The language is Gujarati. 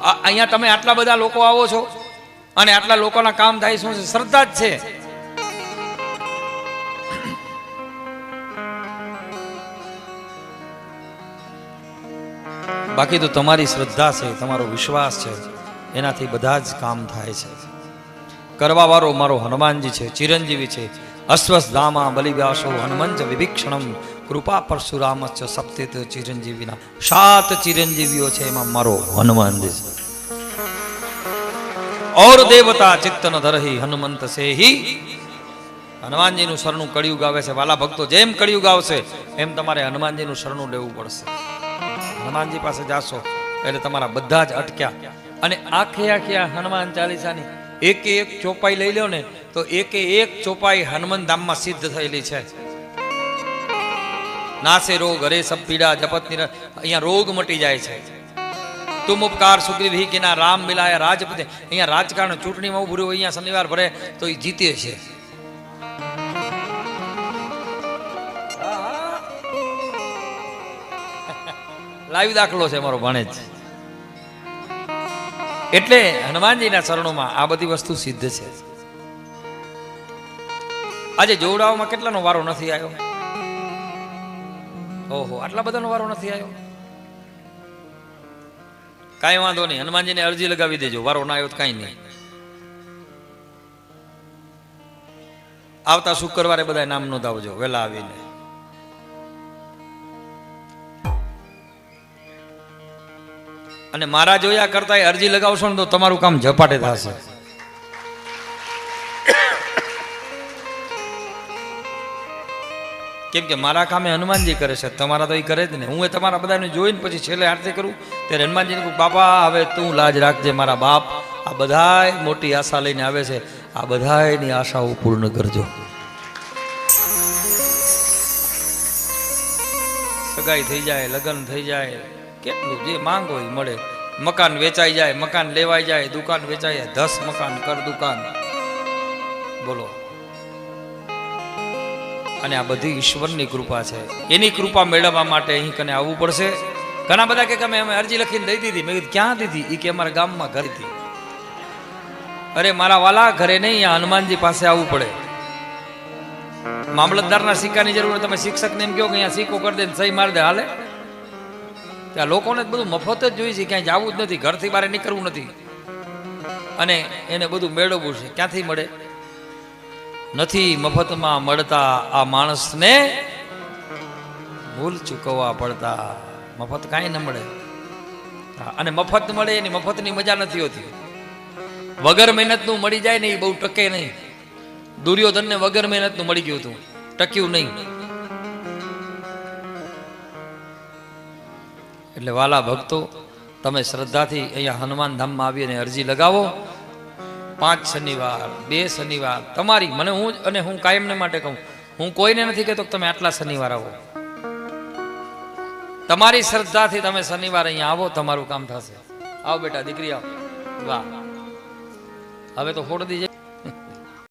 અહીંયા તમે આટલા બધા લોકો આવો છો અને આટલા લોકોના કામ થાય શું છે? શ્રદ્ધા જ છે. બાકી તો તમારી શ્રદ્ધા છે, તમારો વિશ્વાસ છે, એનાથી બધા જ કામ થાય છે. કરવાવાળો મારો હનુમાનજી છે, ચિરંજીવી છે. અશ્વસ્થામા બલિવ્યાસો હનુમંત વિભીક્ષણમ કૃપા પરશુરામ છે સપ્તિત ચિરંજીવીના સાત ચિરંજીવીઓ છે, એમાં મારો હનુમાન છે. ઓર દેવતા ચિત્તન ધરહી હનુમંત સેહી. હનુમાનજીનું શરણું કળિયુગ આવે છે. વાલા ભક્તો જેમ કળિયુગ આવશે, એમ તમારે હનુમાનજીનું શરણું લેવું પડશે. હનુમાનજી પાસે જાશો, એટલે તમારા બધા જ અટક્યા. અને આખે આખી આ હનુમાન ચાલીસાની એકે એક ચોપાઈ લઈ લો ને, તો એકે એક ચોપાઈ હનુમાન ધામમાં સિદ્ધ થયેલી છે. નાસે રોગ, હરે સબ પીડા, જપત નિર અહીંયા રોગ મટી જાય છે. તુમ ઉપકાર સુગ્રીવ હિ કેના રામ મિલાયા રાજપતે. અહીંયા રાજકારણ ચૂંટણીમાં ઉભું રહ્યું, અહીંયા શનિવાર ભરે તો એ જીતે છે. લાઈવ દાખલો છે મારો ભણેજ. એટલે હનુમાનજીના ચરણોમાં આ બધી વસ્તુ સિદ્ધ છે. આજે જોવડાવમાં કેટલાનો વારો નથી આવ્યો? ઓહો, આટલા બધાનો વારો નથી આવ્યો કાંઈ વાંધો નહીં, હનુમાનજીને અરજી લગાવી દેજો, વારો ના આવ્યો તો કાંઈ નહીં. આવતા શુક્રવારે બધા નામ નોંધાવજો, વહેલા આવીને. અને મારા જોયા કરતા અરજી લગાવશો ને તો તમારું કામ ઝપાટે થશે. કેમ કે મારા કામે હનુમાનજી કરે છે, તમારા તો એ કરે જ ને. હું એ તમારા બધાને જોઈને પછી છેલ્લે આરતી કરું, ત્યારે હનુમાનજીને કહું, બાપા, હવે તું લાજ રાખજે મારા બાપ. આ બધાય મોટી આશા લઈને આવે છે. આ બધાયની આશાઓ પૂર્ણ કરજો. સગાઈ થઈ જાય, લગ્ન થઈ જાય, કેટલું જે માંગો એ મળે. મકાન વેચાઈ જાય, મકાન લેવાઈ જાય, દુકાન વેચાઈ જાય દસ મકાન, કર દુકાન. બોલો. અને આ બધી ઈશ્વરની કૃપા છે. એની કૃપા મેળવવા માટે અહીં કને આવવું પડશે? ઘણા બધા કે અમે અમે અરજી લખીને દઈ દીધી. મેં કીધું, ક્યાં દીધી? એ કે અમારા ગામમાં ઘર હતી. અરે, મારા વાલા ઘરે નહીં, આ હનુમાનજી પાસે આવવું પડે. મામલતદારના સિક્કાની જરૂર તમે શિક્ષકને એમ કહો કે અહીંયા સિક્કો કરી દે સહી મારી દે. હાલે? ત્યાં લોકોને બધું મફત જ જોઈએ છે, ક્યાંય જવું જ નથી, ઘરથી બહાર નીકળવું નથી. અને એને બધું મેળવવું છે. ક્યાંથી મળે? નથી મફતમાં મળતા આ માણસને ભૂલ ચૂકવવા પડતા. મફત કાંઈ ન મળે. અને મફત મળે એની મફતની મજા નથી હોતી. વગર મહેનતનું મળી જાય ને એ બહુ ટકે નહીં. દુર્યોધનને વગર મહેનતનું મળી ગયું હતું. ટક્યું નહીં. એટલે વાલા ભક્તો, તમે શ્રદ્ધાથી અહીંયા હનુમાન ધામમાં આવીને અરજી લગાવો. પાંચ શનિવાર, બે શનિવાર. તમારી, મને હું અને હું કાયમને માટે કહું. હું કોઈને નથી કહેતો તમે આટલા શનિવાર આવો. તમારી શ્રદ્ધાથી તમે શનિવાર અહીંયા આવો, તમારું કામ થશે. આવો બેટા, દીકરી આવો. વાહ. હવે તો ફોડ દીજે.